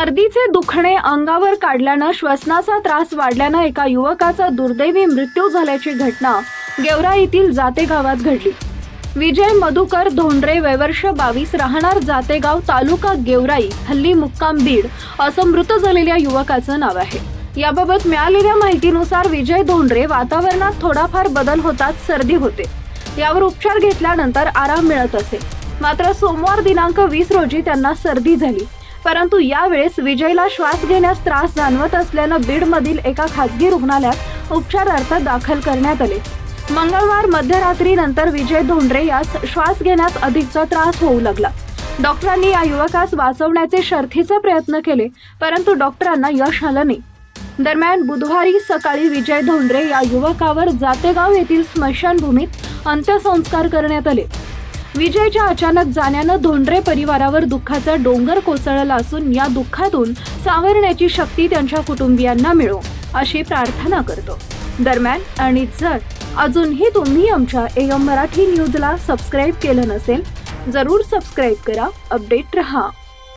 सर्दीचे दुखणे अंगावर काढल्यानं श्वसनाचा त्रास वाढल्यानं एका युवकाचा दुर्दैवी मृत्यू झाल्याची घटना गेवरा येथील जाते गावात घडली. विजय मधुकर धोंडरे वैवर्ष बावीस राहणार जातेगाव तालुका गेवराई हल्ली मुक्काम बीड असं मृत झालेल्या युवकाचं नाव आहे. याबाबत मिळालेल्या माहितीनुसार विजय धोंडरे वातावरणात थोडाफार बदल होताच सर्दी होते. यावर उपचार घेतल्यानंतर आराम मिळत असे. मात्र सोमवार दिनांक वीस रोजी त्यांना सर्दी झाली. परंतु यावेळेस विजयला श्वास घेण्यास त्रास जाणवत असल्यानं बीडमधील एका खासगी रुग्णालयात उपचारार्थ दाखल करण्यात आले. मंगळवार मध्यरात्रीनंतर विजय धोंडरे यास श्वास घेण्यास अधिकचा त्रास होऊ लागला. डॉक्टरांनी या युवकास वाचवण्याचे शर्थीचे प्रयत्न केले परंतु डॉक्टरांना यश आलं नाही. दरम्यान बुधवारी सकाळी विजय धोंडरे या युवकावर जातेगाव येथील स्मशानभूमीत अंत्यसंस्कार करण्यात आले. विजयच्या अचानक जाण्यानं धोंडरे परिवारावर दुःखाचा डोंगर कोसळला असून या दुःखातून सावरण्याची शक्ती त्यांच्या कुटुंबियांना मिळो अशी प्रार्थना करतो. दरम्यान आणि जर अजूनही तुम्ही आमच्या एम मराठी न्यूजला सबस्क्राईब केलं नसेल जरूर सबस्क्राईब करा अपडेट रहा.